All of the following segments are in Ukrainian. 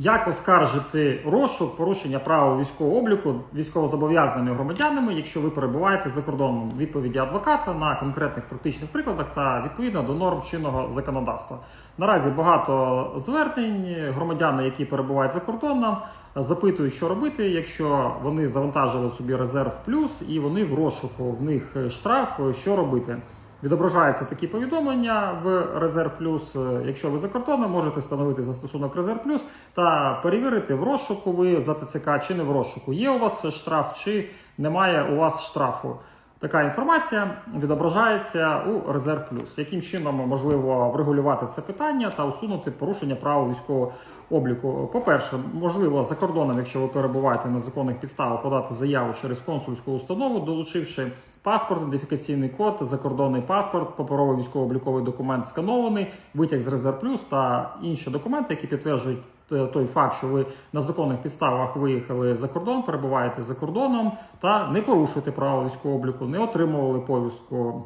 Як оскаржити розшук порушення правил військового обліку військовозобов'язаними громадянами, якщо ви перебуваєте за кордоном відповіді адвоката на конкретних практичних прикладах та відповідно до норм чинного законодавства? Наразі багато звернень громадяни, які перебувають за кордоном, запитують, що робити, якщо вони завантажили собі резерв плюс і вони в розшуку, в них штраф, що робити. Відображаються такі повідомлення в Резерв Плюс. Е, Якщо ви за кордоном, можете встановити застосунок Резерв Плюс та перевірити в розшуку ви за ТЦК чи не в розшуку. Є у вас штраф чи немає у вас штрафу. Така інформація відображається у Резерв Плюс. Яким чином можливо врегулювати це питання та усунути порушення правил військового обліку? По-перше, можливо, за кордоном, якщо ви перебуваєте на законних підставах, подати заяву через консульську установу, долучивши паспорт, ідентифікаційний код, закордонний паспорт, паперовий військово-обліковий документ сканований, витяг з Резерв Плюс та інші документи, які підтверджують той факт, що ви на законних підставах виїхали за кордон, перебуваєте за кордоном та не порушуєте правила військового обліку, не отримували повістку.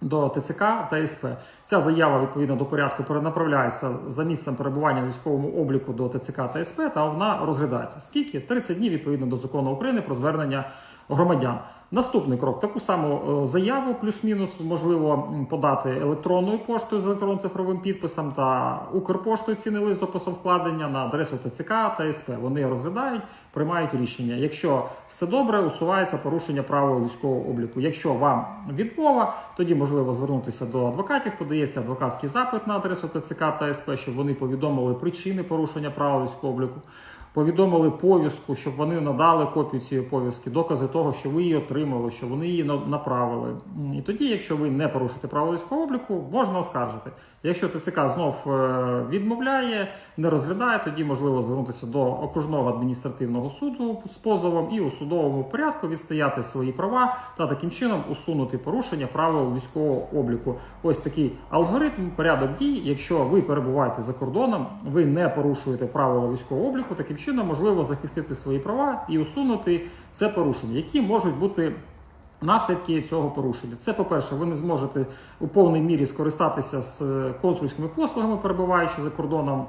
До ТЦК та СП ця заява відповідно до порядку перенаправляється за місцем перебування військовому обліку до ТЦК та СП, та вона розглядається. Скільки 30 днів відповідно до закону України про звернення громадян. Наступний крок таку саму е, заяву, плюс-мінус, можливо подати електронною поштою з електронно-цифровим підписом та Укрпоштою цінний лист з описом вкладення на адресу ТЦК та СП. Вони розглядають, приймають рішення. Якщо все добре, усувається порушення правил військового обліку. Якщо вам відмова, тоді можливо звернутися до адвокатів. Подається адвокатський запит на адресу ТЦК та СП, щоб вони повідомили причини порушення правил військового обліку. Повідомили повістку, щоб вони надали копію цієї повістки, докази того, що ви її отримали, що вони її направили. І тоді, якщо ви не порушите правила військового обліку, можна оскаржити. Якщо ТЦК знов е, відмовляє, не розглядає, тоді можливо звернутися до окружного адміністративного суду з позовом і у судовому порядку відстояти свої права та таким чином усунути порушення правил військового обліку. Ось такий алгоритм, порядок дій. Якщо ви перебуваєте за кордоном, ви не порушуєте правила військового обліку, таким чином можливо захистити свої права і усунути це порушення, які можуть бути. Наслідки цього порушення. Це, по-перше, ви не зможете у повній мірі скористатися з е, консульськими послугами, перебуваючи за кордоном,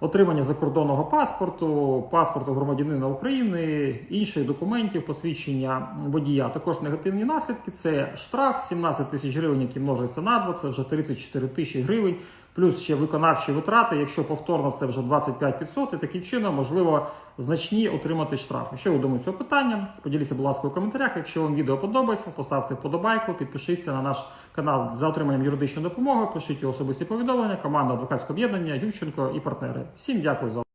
отримання закордонного паспорту, паспорту громадянина України, інших документів, посвідчення водія. Також негативні наслідки це штраф 17 тисяч гривень, які множаться на 2, це вже 34 тисячі гривень. Плюс ще виконавчі витрати, якщо повторно це вже 25 500, і таким чином можливо значні отримати штрафи. Що ви думаєте цього питання? Поділіться, будь ласка, у коментарях. Якщо вам відео подобається, поставте вподобайку, підпишіться на наш канал за отриманням юридичної допомоги. Пишіть особисті повідомлення. Команда адвокатського об'єднання Ювченко і партнери. Всім дякую за.